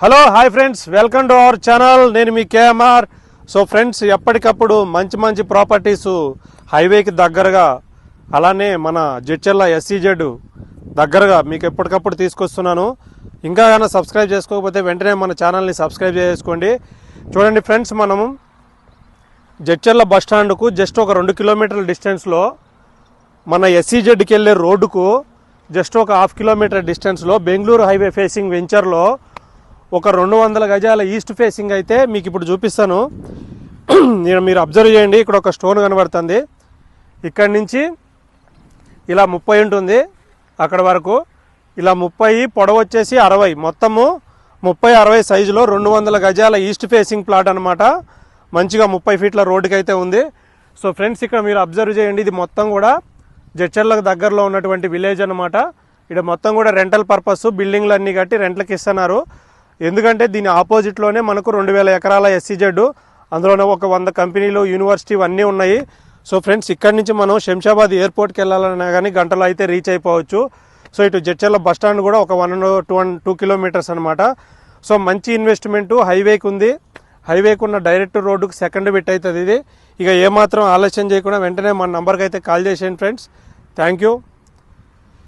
Hello hi friends welcome to our channel నేను మీ KMR. So friends ఎప్పటికప్పుడు మంచి మంచి ప్రాపర్టీస్ హైవేకి దగ్గరగా అలానే మన జడ్చెల్ల ఎస్సీజెడ్ దగ్గరగా మీకు ఎప్పటికప్పుడు తీసుకొస్తున్నాను. ఇంకా కానీ సబ్స్క్రైబ్ చేసుకోకపోతే వెంటనే మన ఛానల్ని సబ్స్క్రైబ్ చేసుకోండి. చూడండి ఫ్రెండ్స్ మనము జడ్చెల్ల బస్ స్టాండ్కు జస్ట్ ఒక రెండు కిలోమీటర్ల డిస్టెన్స్లో మన ఎస్సీజెడ్కి వెళ్ళే రోడ్డుకు జస్ట్ ఒక హాఫ్ కిలోమీటర్ డిస్టెన్స్లో బెంగళూరు హైవే ఫేసింగ్ వెంచర్లో ఒక రెండు వందల గజాల ఈస్ట్ ఫేసింగ్ అయితే మీకు ఇప్పుడు చూపిస్తాను. నేను మీరు అబ్జర్వ్ చేయండి ఇక్కడ ఒక స్టోన్ కనబడుతుంది. ఇక్కడి నుంచి ఇలా ముప్పై ఉంటుంది. అక్కడ వరకు ఇలా ముప్పై పొడవు వచ్చేసి అరవై. మొత్తము ముప్పై అరవై సైజులో రెండు వందల గజాల ఈస్ట్ ఫేసింగ్ ప్లాట్ అనమాట మంచిగా ముప్పై ఫీట్ల రోడ్డుకి అయితే ఉంది. సో ఫ్రెండ్స్ ఇక్కడ మీరు అబ్జర్వ్ చేయండి. ఇది మొత్తం కూడా జడ్చర్లకు దగ్గరలో ఉన్నటువంటి విలేజ్ అనమాట ఇక్కడ మొత్తం కూడా రెంటల్ పర్పస్ బిల్డింగ్లు అన్నీ కట్టి రెంట్లకు ఇస్తున్నారు ఎందుకంటే దీని ఆపోజిట్లోనే మనకు రెండు వేల ఎకరాల ఎస్సీజెడ్ అందులోనే ఒక వంద కంపెనీలు యూనివర్సిటీ అన్నీ ఉన్నాయి. సో ఫ్రెండ్స్ ఇక్కడ నుంచి మనం శంషాబాద్ ఎయిర్పోర్ట్కి వెళ్ళాలన్నా కానీ గంటలో అయితే రీచ్ అయిపోవచ్చు. సో ఇటు జడ్చర్ల బస్ స్టాండ్ కూడా ఒక one two one two kilometres అనమాట సో మంచి ఇన్వెస్ట్మెంట్ హైవేకి ఉంది. హైవేకి ఉన్న డైరెక్ట్ రోడ్డుకు సెకండ్ బిట్ అవుతుంది ఇది. ఇక ఏమాత్రం ఆలస్యం చేయకుండా వెంటనే మన నంబర్కి అయితే కాల్ చేసేయండి ఫ్రెండ్స్. Thank you.